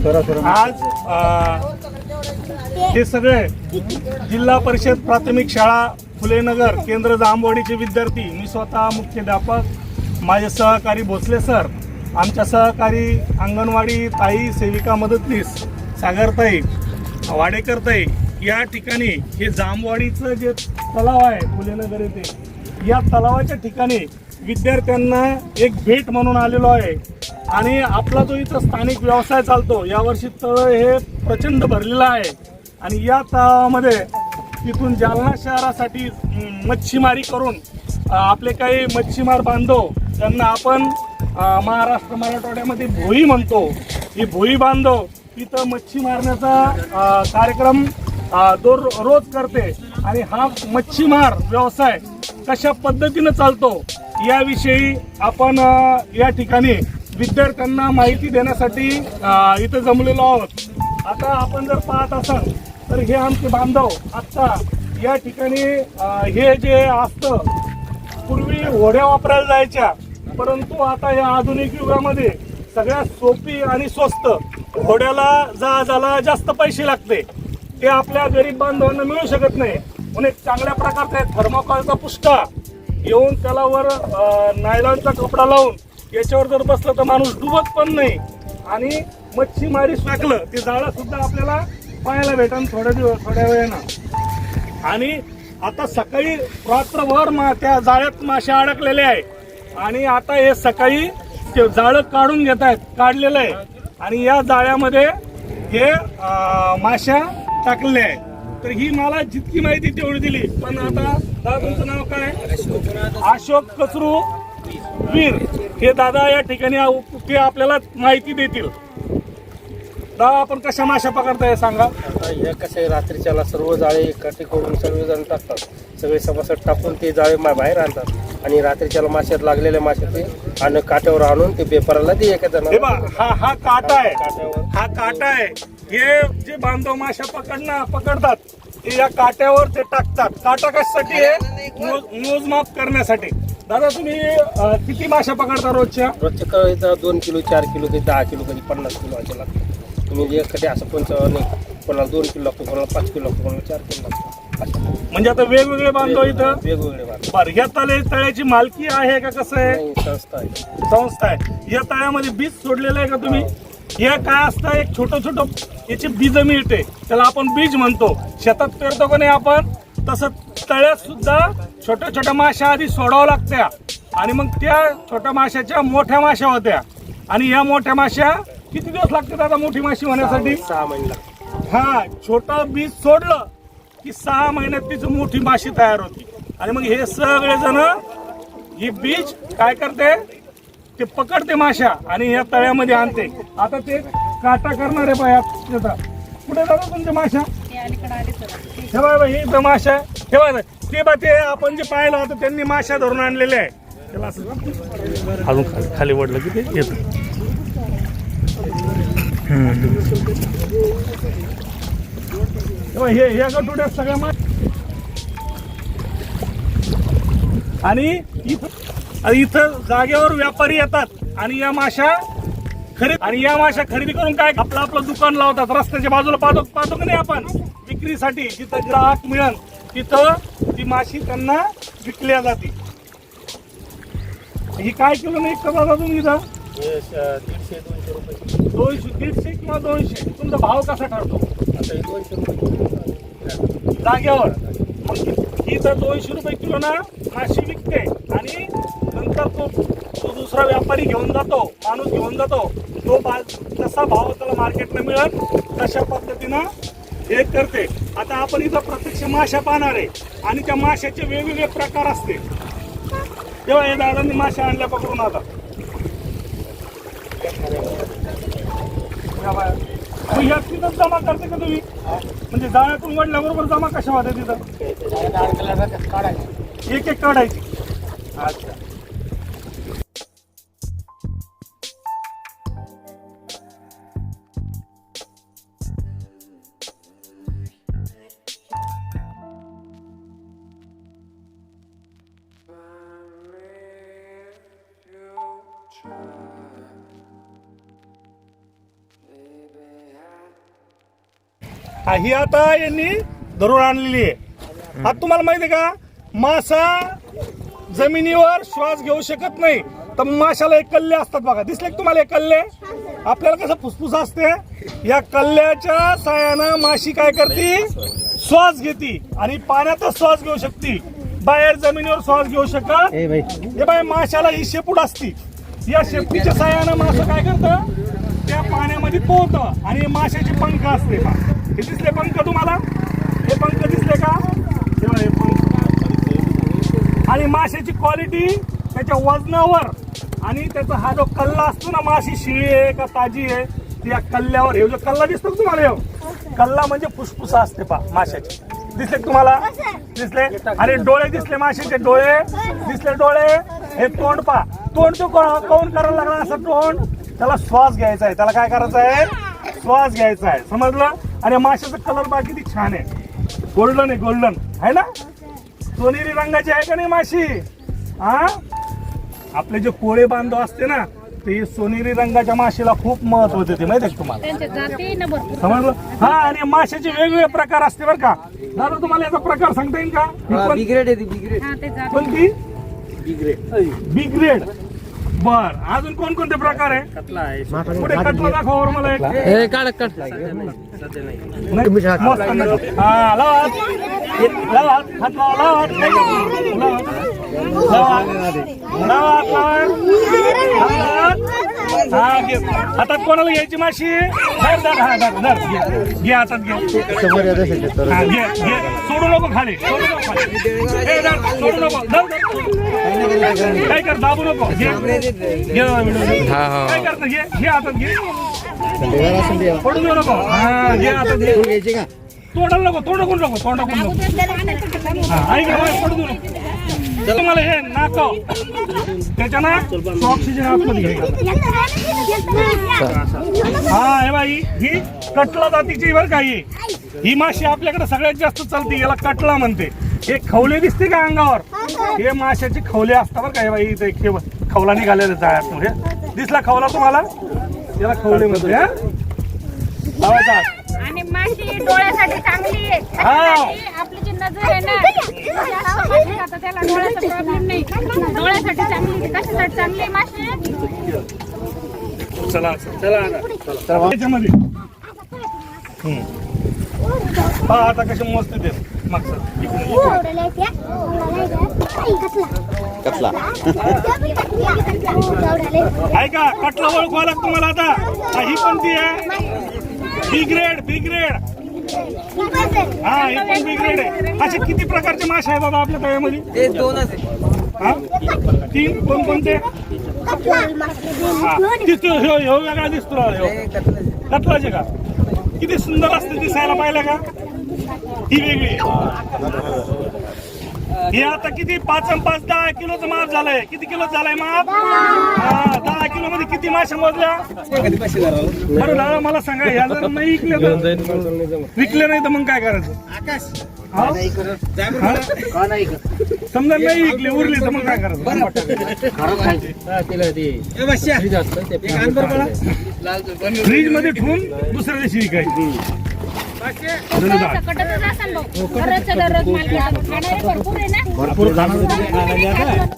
आज हे सगळे जिल्हा परिषद प्राथमिक शाळा फुलेनगर केंद्र जांभवाडीचे विद्यार्थी मी स्वतः मुख्याध्यापक माझे सहकारी भोसले सर आमच्या सहकारी अंगणवाडी ताई सेविका मदतनीस सागरताई वाडेकरताई या ठिकाणी हे जांभवाडीचं जे तलाव आहे फुलेनगर येथे या तलावाच्या ठिकाणी विद्यार्थ्यांना एक भेट म्हणून आलेलो आहे. आणि आपला जो इथं स्थानिक व्यवसाय चालतो यावर्षी तळ हे प्रचंड भरलेलं आहे. आणि या तळामध्ये तिथून जालना शहरासाठी मच्छीमारी करून आपले काही मच्छीमार बांधव त्यांना आपण महाराष्ट्र मराठवाड्यामध्ये भोई म्हणतो. ही भोई बांधव इथं मच्छी मारण्याचा कार्यक्रम दर रोज करते. आणि हा मच्छीमार व्यवसाय कशा पद्धतीनं चालतो याविषयी आपण या ठिकाणी विद्यार्थ्यांना माहिती देण्यासाठी इथं जमलेलो आहोत. आता आपण जर पाहत असाल तर हे आमचे बांधव आत्ता या ठिकाणी हे जे असतं पूर्वी होड्या वापरायला जायच्या परंतु आता या आधुनिक युगामध्ये सगळ्यात सोपी आणि स्वस्त घोड्याला जहाजाला जास्त पैसे लागते. ते आपल्या गरीब बांधवांना मिळू शकत नाही. म्हणून एक चांगल्या प्रकारचा थर्माकॉलचा पुष्टा येऊन त्याला वर नायलॉनचा कपडा लावून याच्यावर जर बसलं तर माणूस डुबत पण नाही. आणि मच्छीमारी टाकलं ते जाळं सुद्धा आपल्याला पाहायला भेटन थोड्या दिवस थोड्या वेळानं. आणि आता सकाळी रात्रभर मा त्या जाळ्यात मासे अडकलेले आहे आणि आता हे सकाळी ते जाळं काढून घेत आहेत काढलेलं आहे. आणि या जाळ्यामध्ये हे माशा माश्या टाकलेल्या आहे तर ही मला जितकी माहिती तेवढी दिली. पण आता दादा तुमचं नाव काय? अशोक कचरू वीर. हे दादा या ठिकाणी ते आपल्याला माहिती देतील. दादा आपण कशा माश्या पकडताय सांगा. हे कसे रात्रीच्याला सर्व जाळे एकठी करून सगळेजण टाकतात. सगळे सभासद टाकून ते जाळे बाहेर आणतात. आणि रात्रीच्याला माश्यात लागलेले मासे ते आणि काट्यावर आणून ते पेपराला ते एका हे हा हा काटा आहे. काट्यावर हा काटा आहे. हे जे बांधव माशा पकडणं पकडतात ते या काट्यावर ते टाकतात. काटा कशासाठी आहे? मोज- मोजमाप करण्यासाठी. दादा तुम्ही अं, किती माशा पकडता रोजच्या? रोजचे क- इथं दोन किलो चार किलो कधी दहा किलो कधी पन्नास किलो असे लागतात. तुम्ही एक कधी असं कोणतं नाही कोणाला दोन किलो लागतो कोणाला पाच किलो लागतो कोणाला चार किलो लागतो. असं. म्हणजे आता वेगवेगळे बांधव इथं? वेगवेगळे माल बरं या तळे तळ्याची मालकी आहे का कसं आहे? नाही, संस्था आहे. संस्था आहे. या तळ्यामध्ये बीज सोडलेलं आहे का तुम्ही? हे काय असतं? एक छोटं छोटं याची बीज मिळते. त्याला आपण बीज म्हणतो. शेतात पेरतो का नाही आपण? तसं तळ्यात सुद्धा छोट्या छोट्या माश्या आधी सोडावं लागत्या. आणि मग त्या छोट्या माशाच्या मोठ्या माश्या होत्या. आणि या मोठ्या माश्या किती दिवस लागतात आता मोठी माशी होण्यासाठी? सहा महिने हा छोटं बीज सोडलं की सहा महिन्यात तिची मोठी माशी तयार होती. आणि मग हे सगळे जण ही बीज काय करते? ते पकडते माशा आणि या तळ्यामध्ये आणते. आता ते काटा करणार आहे पाया कुठे जातात तुमच्या माशा हे बघा हे इथं माशा. हे बघा ते बा ते आपण जे पाहिलं होतं त्यांनी माशा धरून आणलेले आहे. त्याला असं अजून खाली खाली वडलं की ते येतं. हे गटुड्यात सगळ्या आणि इथं आणि इथं जागेवर व्यापारी येतात आणि या माशा खरेदी आणि या माशा खरेदी करून काय आपलं आपलं दुकान लावतात. रस्त्याच्या बाजूला पाहतो पाहतो की नाही आपण? विक्रीसाठी जिथं ग्राहक मिळेल तिथं ती माशी त्यांना विकल्या जाते. ही काय किलो नाही दादा तुम्ही इथं? दीडशे दोनशे रुपये दोनशे दीडशे किंवा दोनशे. तुमचा भाव कसा ठरतो? आता हे दोनशे रुपये जाग्यावर ही तर दोनशे रुपये किलो ना माशी विकते आणि कमी तो तो दुसरा व्यापारी घेऊन जातो माणूस घेऊन जातो. तो बा जसा भाव त्याला मार्केटला मिळत तशा पद्धतीनं हे करते. आता आपण इथं प्रत्यक्ष माशा पाहणार आहे. आणि त्या माशाचे वेगवेगळे प्रकार असते. तेव्हा हे दादांनी माशा आणल्या पकडून आता. या तिथं जमा करते का तुम्ही? म्हणजे जाळ्यातून वडल्याबरोबर जमा कशा होत्या तिथं? एक एक काढायची. अच्छा. हा, ही आता यांनी धरून आणलेली आहे. आता तुम्हाला माहिती आहे का? मासा जमिनीवर श्वास घेऊ शकत नाही. तर माशाला एक कल्ले असतात बघा. दिसले तुम्हाला एक कल्ले? आपल्याला कसं फुसफुस असते? या कल्ल्याच्या साह्यानं माशी काय करते? श्वास घेते आणि पाण्यातच श्वास घेऊ शकते. बाहेर जमिनीवर श्वास घेऊ शकत हे बाय माशाला ही शेपूट असती. या शेपटीच्या साह्यानं मासं काय करतं? त्या पाण्यामध्ये पोहतं आणि माशाचे पंख असते. हे दिसले पंख तुम्हाला? हे पंख दिसले का? हे पंख आणि माशाची क्वालिटी त्याच्या वजनावर. आणि त्याचा हा जो कल्ला असतो ना माशी शिळी आहे का ताजी आहे ती या कल्ल्यावर हे जो कल्ला दिसतो तुम्हाला हे? कल्ला म्हणजे फुसफुसा असते पा माशाची. दिसले तुम्हाला? दिसले? आणि डोळे दिसले माशाचे डोळे? दिसले डोळे? हे तोंड पा तोंड तो काऊन करायला लागला असं तोंड? त्याला श्वास घ्यायचा आहे. त्याला काय करायचं आहे? श्वास घ्यायचा आहे. समजलं? आणि माशाचा कलर बा किती छान आहे. गोल्डन आहे गोल्डन आहे ना? सोनेरी रंगाची आहे का नाही माशी? हा? आपले जे कोळे बांधव असते ना ते सोनेरी रंगाच्या माशीला खूप महत्त्व देते माहिती तुम्हाला? समजलं हा आणि माशाचे वेगवेगळे प्रकार असते बरं का. दादा तुम्हाला याचा प्रकार सांगता येईल का? ही बिग्रेड आहे ती बिग्रेड हा ते जाती कोणती? बिग्रेड बी ग्रेड बर अजून कोणकोणते प्रकार आहे कतला आहे पुढे कटला दाखवा बरं मला एक हे काढ काढ सध्या नाही नाही, मस्त नाही. हा लावा हात. लावा हात. हात लावा लावा हात. लावा हात. लावा हात. लावा हात, लावा हात. हा घे हातात कोणाला घ्यायची माशी धर धर हा धर धर घे. घे हातात घे हा, घे घे सोडू नको खाली सोडू नको खाली ए, धर, सोडू नको धर, धर. काय कर दाबू नको. काय करतं? घे. घे हातात घे. देऊ नको. हा घे हातात घे. तोडायला नको तोडकून नको तोंडाकून नको. हा ऐक ना, बाई, पडू देऊ नको. तुम्हाला हे नाकाव त्याच्यानं ऑक्सिजन आतमध्ये घ्यायचं हा हे बाई ही कटला जातीची बरं का ही. ही माशी आपल्याकडे सगळ्यात जास्त चालते याला कटला म्हणते. हे खवले दिसते का अंगावर हे माशाचे खवले असतात बरं का हे बाई इथे खवला निघालेला जाळ्यात म्हणजे दिसला खवला तुम्हाला याला खवले म्हणते हा लावायचा. आणि माशी डोळ्यासाठी चांगली आहे. कशासाठी? आपली जी नजर आहे ना ती जास्त माशी खाता त्याला डोळ्याचा प्रॉब्लेम नाही डोळ्यासाठी चांगली आहे. कशासाठी चांगली आहे माशी चला चला चला त्याच्यामध्ये हम्म. पहा आता कसे मस्त ते इकडे. ऐका कटला ओळखवा लागतो मला आता. हा, ही कोणती आहे? बी ग्रेड बी ग्रेड हा ही पण बी ग्रेड आहे. असे किती प्रकारचे मासे आहेत बाबा आपल्या तळ्यामध्ये ते दोनच आहे हा? तीन? कोण कोणते? हा. दिसतो ह्यो ह्यो वेगळा दिसतो. हे. आहे. कतलाचे का? किती सुंदर असते दिसायला पाहिलं का? ही वेगळी. हे आता किती? पाच अन पाच दहा किलोचं माप झालंय. किती किलो झालंय माप? हा दहा किलो मध्ये किती मासे मोजल्या? बरं दादा मला सांगा ह्या जर नाही विकले तर विकले नाही तर मग काय करायचं? हा? हा? समजा नाही विकले उरली तर मग काय करायचं? हा, फ्रीजमध्ये ठेवून दुसऱ्या दिवशी विकायची. कटतच असेल भाऊ दररोजच्या दररोज माल घेतात. खाणारे भरपूर आहे ना? भरपूर खाणार?